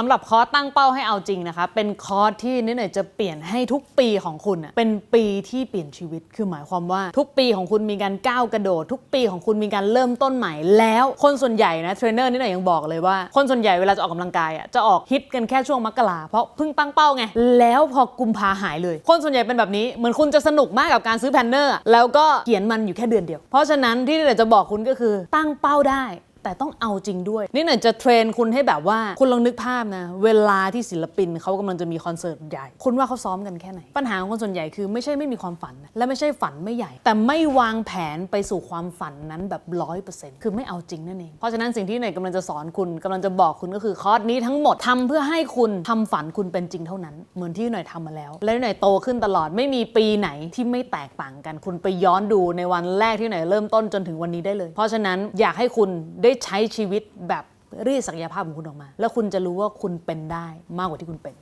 สำหรับคอร์สตั้งเป้าให้เอาจริงนะคะ เป็นคอร์สที่นิดหน่อยจะเปลี่ยนให้ทุกปีของคุณอะเป็นปีที่เปลี่ยนชีวิต คือหมายความว่าทุกปีของคุณมีการก้าวกระโดด ทุกปีของคุณมีการเริ่มต้นใหม่ แล้วคนส่วนใหญ่นะเทรนเนอร์นิดหน่อยยังบอกเลยว่า คนส่วนใหญ่เวลาจะออกกำลังกายอะจะออกฮิตกันแค่ช่วงมกราเพราะเพิ่งตั้งเป้าไงแล้วพอกุมภาหายเลย คนส่วนใหญ่เป็นแบบนี้เหมือนคุณจะสนุกมากกับการซื้อแพนเนอร์แล้วก็เขียนมันอยู่แค่เดือนเดียว เพราะฉะนั้นที่นิดหน่อยจะบอกคุณก็คือตั้งเป้าได้ แต่ต้องเอาจริงด้วย นี่หน่อยจะเทรนคุณให้แบบว่าคุณลองนึกภาพนะ เวลาที่ศิลปินเขากำลังจะมีคอนเสิร์ตใหญ่ คุณว่าเขาซ้อมกันแค่ไหน ปัญหาของคนส่วนใหญ่คือไม่ใช่ไม่มีความฝัน และไม่ใช่ฝันไม่ใหญ่ แต่ไม่วางแผนไปสู่ความฝันนั้นแบบร้อยเปอร์เซ็นต์คือไม่เอาจริงนั่นเอง เพราะฉะนั้นสิ่งที่หน่อยกำลังจะสอนคุณกำลังจะบอกคุณก็คือคอร์สนี้ทั้งหมดทำเพื่อให้คุณทำฝันคุณเป็นจริงเท่านั้น เหมือนที่หน่อยทำมาแล้ว และหน่อยโตขึ้นตลอดไม่มีปีไหนที่ไม่แตกต่างกัน คุณไปย้อนดูในวันแรกที่หน่อยเริ่มต้นจนถึงวันนี้ได้เลย เพราะฉะนั้นอยากให้คุณได้ใช้ชีวิตแบบรีดศักยภาพของคุณออกมา แล้วคุณจะรู้ว่าคุณเป็นได้มากกว่าที่คุณเป็น